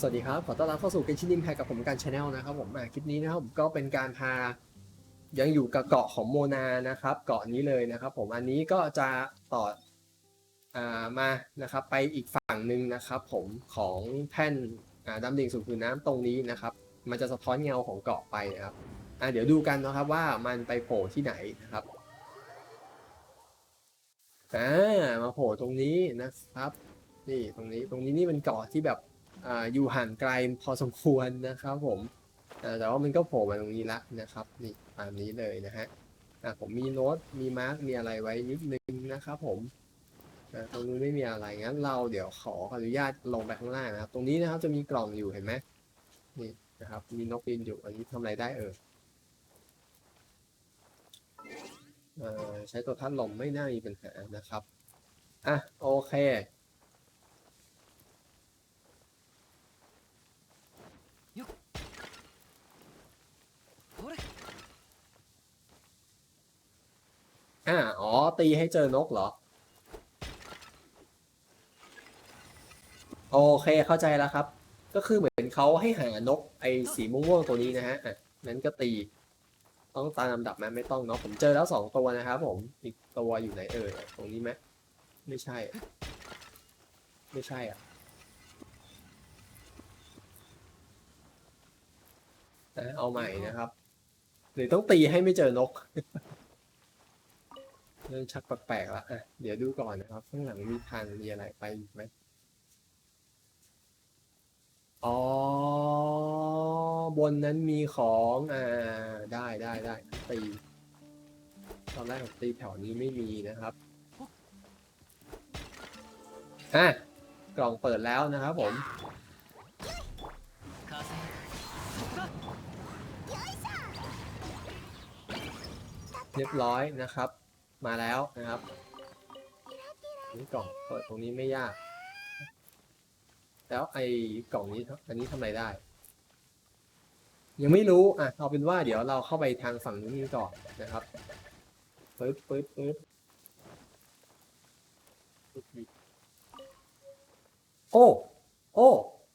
สวัสดีครับ ขอต้อนรับเข้าสู่เกนชินิมแพกับผมการชาแนลนะครับผมคลิปนี้นะครับผมก็เป็นการพายังอยู่กับเกาะของโมนานะครับ เกาะนี้เลยนะครับ ผมอันนี้ก็จะต่ออมานะครับ ไปอีกฝั่งหนึ่งนะครับ ผมของแท่นอ่าดำดิ่งสู่ผืนน้ำตรงนี้นะครับ มันจะสะท้อนเงาของเกาะไปนะครับเดี๋ยวดูกันนะครับว่ามันไปโผล่ที่ไหนนะครับอ่ามาโผล่ตรงนี้นะครับนี่ตรงนี้ตรงนี้นี่เป็นเกาะที่แบบ ออยู่ห่างไกลพอสมควรนะครับผมแต่ว่ามันก็โผล่มาตรงนี้ละนะครับนี่ตามนี้เลยนะฮะผมมีโน้ตมีมาร์กมีอะไรไว้นิดนึงนะครับผมตรงนู้นไม่มีอะไรงั้นเราเดี๋ยวขออนุญาตลงไปข้างล่างนะครับ ตรงนี้นะครับจะมีกล่องอยู่เห็นไหมนี่นะครับ มีนกบินอยู่อันนี้ทำอะไรได้เออใช้ตัวพัดลมไม่น่ามีปัญหานะครับ อะโอเค อ่าอ๋อ ตีให้เจอนกเหรอ โอเคเข้าใจแล้วครับ ก็คือเหมือนเขาให้หานกไอ้สีม่วงๆตัวนี้นะฮะอะนั้นก็ตี ต้องตามลำดับไหมไม่ต้องเนาะผมเจอแล้วสองตัวนะครับผมอีกตัวอยู่ไหนเอ่ยตรงนี้ไหมไม่ใช่ ไม่ใช่อะเอาใหม่นะครับ หรือต้องตีให้ไม่เจอนก เริ่มชักแปลกๆแล้วอะเดี๋ยวดูก่อนนะครับ ข้างหลังมีทางมีอะไรไปอีกไหมอ๋อบนนั้นมีของอ่าได้ได้ได้ตีตอนแรกตีแถวนี้ไม่มีนะครับอะกล่องเปิดแล้วนะครับผมเรียบร้อยนะครับ มาแล้วนะครับนี่กล่องเปิดตรงนี้ไม่ยาก แล้วไอ้กล่องนี้อันนี้ทำอะไรได้ ยังไม่รู้อะเอาเป็นว่าเดี๋ยวเราเข้าไปทางฝั่งนู้นกันก่อนนะครับปึ๊บปึ๊บปึ๊บโอ้โอ้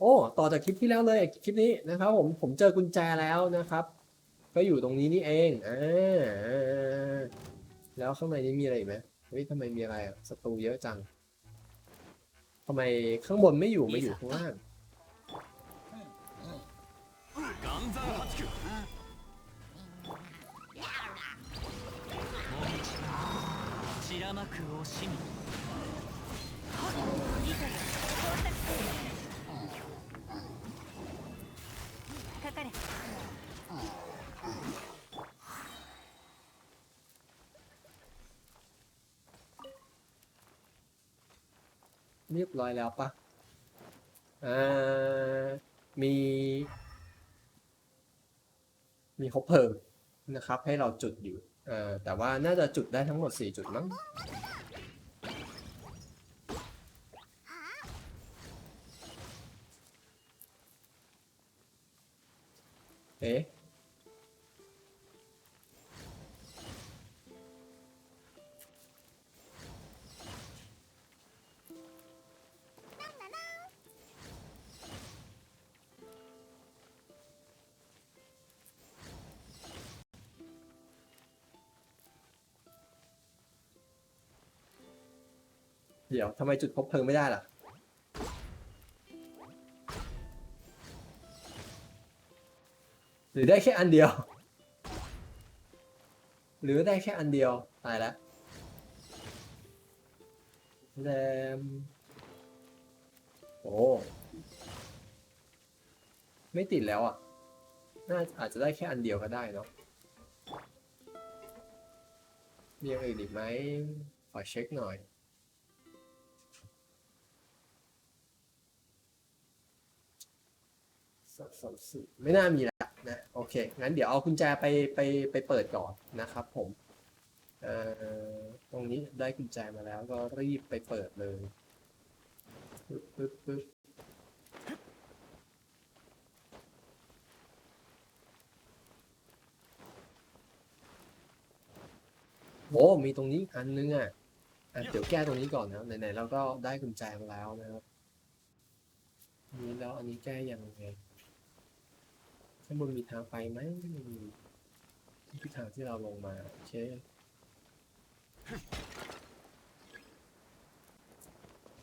โอ้ ต่อจากคลิปที่แล้วเลยคลิปนี้นะครับ ผมผมเจอกุญแจแล้วนะครับ ก็อยู่ตรงนี้นี่เองอ่า แล้วข้างในนี้มีอะไรอีกไหมเฮ้ยทำไมมีอะไรอะศัตรูเยอะจังทำไมข้างบนไม่อยู่มาอยู่ข้างล่าง 岩山八九散らまく惜しみかかれ เรียบร้อยแล้วปะอ่ามี มีคบเพลิงนะครับ ให้เราจุดอยู่อ่าแต่ว่าน่าจะจุดได้ทั้งหมด 4 จุดมั้งเอ๊ะ เดี๋ยวทำไมจุดคบเพลิงไม่ได้ล่ะ หรือได้แค่อันเดียว หรือได้แค่อันเดียว ตายแล้วแรมโอ้ ไม่ติดแล้วอะ น่าอาจจะได้แค่อันเดียวก็ได้เนาะมีอย่างอื่นอีกไหมขอเช็คหน่อย สองสองสี่ไม่น่ามีแล้วนะโอเค งั้นเดี๋ยวเอากุญแจไปไปไปเปิดก่อนนะครับผมเอ่อตรงนี้ได้กุญแจมาแล้วก็รีบไปเปิดเลยปึ๊บปึ๊บปึ๊บโอ้มีตรงนี้อันนึงอะอะเดี๋ยวแก้ตรงนี้ก่อนนะไหนๆเราก็ได้กุญแจมาแล้วนะครับนี้แล้วอันนี้แก้ยังไงางบนมีทางไปไหมไม่มีนี่คือทางที่เราลงมาโอเค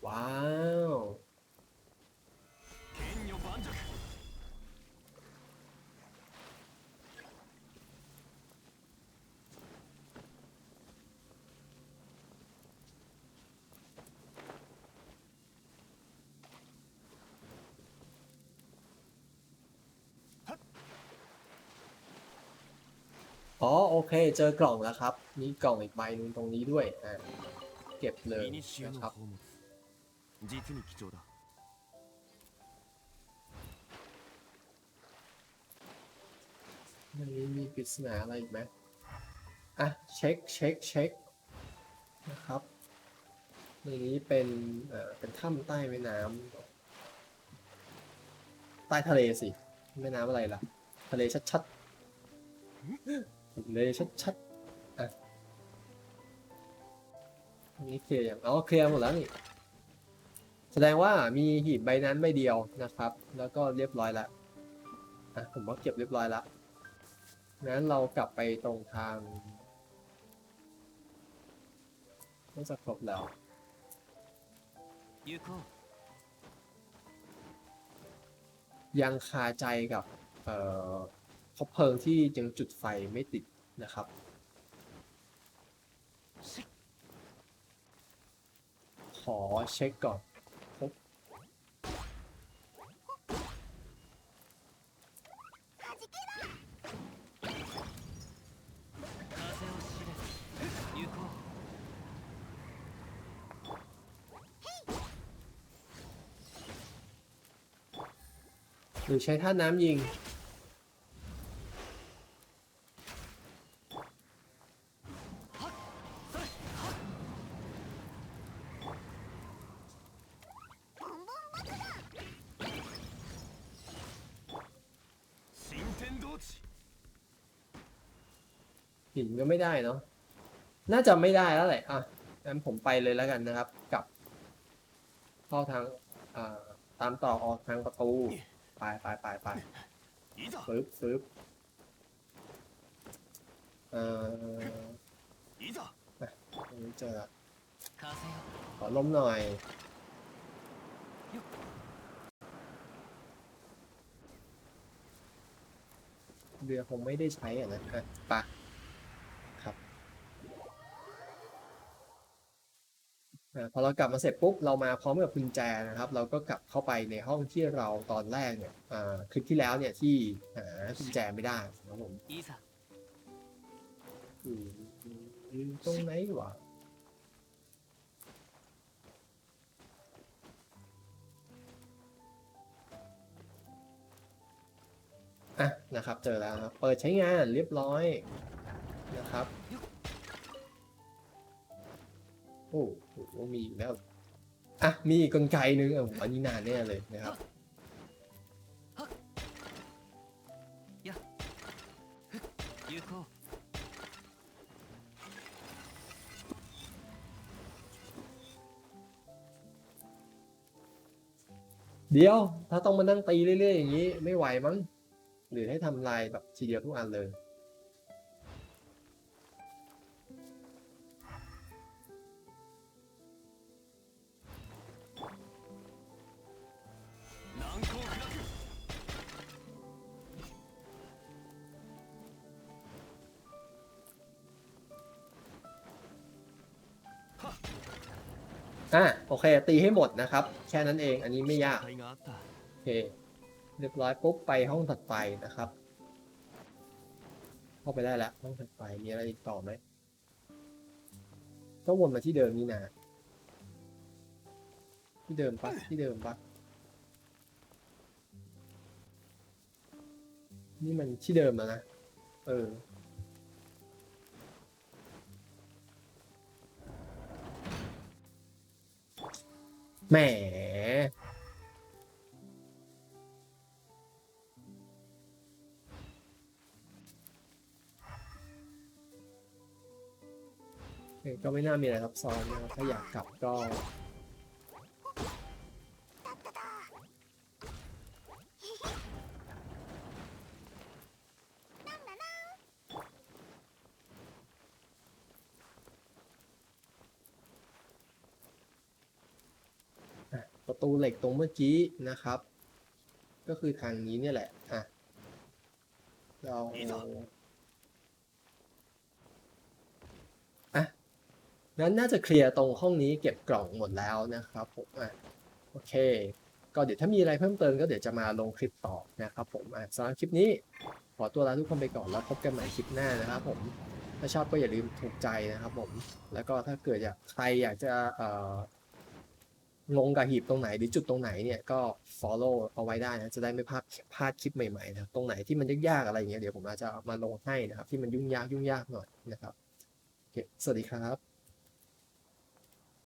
ว้าว อ๋อโอเค เจอกล่องแล้วครับ มีกล่องอีกใบหนึงตรงนี้ด้วยอ่าเก็บเลย 古の นะครับ 宝物実に貴重だ มันนี้มีปริศนาอะไรอีกไหมอ่ะ เช็ค เช็ค เช็ค นะครับในนี้เป็น เอ่อ เป็นถ้ำใต้แม่น้ำ ใต้ทะเลสิ แม่น้ำอะไรล่ะ ทะเลชัดๆ ทะ เลยชัดๆอะนี่เคลียร์อย่างอ๋อเคลียร์หมดแล้วนี่ แสดงว่ามีหีบใบนั้นใบเดียวนะครับ แล้วก็เรียบร้อยละอะผมก็เก็บเรียบร้อยละนั้นเรากลับไปตรงทางน่าจะครบแล้วยังคาใจกับ เอ่อ คบเพลิงที่ยังจุดไฟไม่ติดนะครับ ขอเช็คก่อนพบหรือใช้ท่าน้ำยิง หินก็ไม่ได้เนาะน่าจะไม่ได้แล้วแหละอะงั้นผมไปเลยแล้วกันนะครับ กับเข้าทางอ่าตามต่อออกทางประตูไปไปไปไปซื้บซื้บเอ่อเจอขอล้มหน่อยเรือคงไม่ได้ใช้อะนะปะ อะพอเรากลับมาเสร็จปุ๊บเรามาพร้อมกับกุญแจนะครับ เราก็กลับเข้าไปในห้องที่เราตอนแรกเนี่ยอ่าคลิปที่แล้วเนี่ยที่หากุญแจไม่ได้นะครับผมいざอยู่อยู่ตรงไหนวะอะนะครับ เจอแล้วครับเปิดใช้งานเรียบร้อยนะครับโอ้ ก็มีอยู่แล้วอะมีกลไกนึงอะอันนี้นานแน่เลยนะครับเดียว ถ้าต้องมานั่งตีเรื่อยๆอย่างนี้ ไม่ไหวมั้งหรือให้ทำลายแบบทีเดียวทุกอันเลย อะโอเค ตีให้หมดนะครับ แค่นั้นเองอันนี้ไม่ยาก โอเค เรียบร้อยปุ๊บไปห้องถัดไปนะครับ เข้าไปได้แล้วห้องถัดไปมีอะไรอีกต่อไหมต้องวนมาที่เดิมนี่นะ ที่เดิมปะที่เดิมปะนี่มันที่เดิมแล้วนะ เออ แหม ก็ไม่น่ามีอะไรซับซ้อนนะครับถ้าอยากกลับก็ ตูเหล็กตรงเมื่อกี้นะครับ ก็คือทางนี้เนี่ยแหละอะเราอะงั้นน่าจะเคลียร์ตรงห้องนี้เก็บกล่องหมดแล้วนะครับผมอะโอเค ก็เดี๋ยวถ้ามีอะไรเพิ่มเติมก็เดี๋ยวจะมาลงคลิปต่อนะครับผมอะสำหรับคลิปนี้ขอตัวลาทุกคนไปก่อนแล้วพบกันใหม่คลิปหน้านะครับผมถ้าชอบก็อย่าลืมถูกใจนะครับผม แล้วก็ถ้าเกิดอยากใครอยากจะเอ่อ งงกับหีบตรงไหนหรือจุดตรงไหนเนี่ยก็ follow เอาไว้ได้นะจะได้ไม่พลาดพลาดคลิปใหม่ๆนะตรงไหนที่มันยากๆอะไรอย่างเงี้ยเดี๋ยวผมอาจจะมาลงให้นะครับที่มันยุ่งยากยุ่งยากหน่อยนะครับโอเคสวัสดีครับ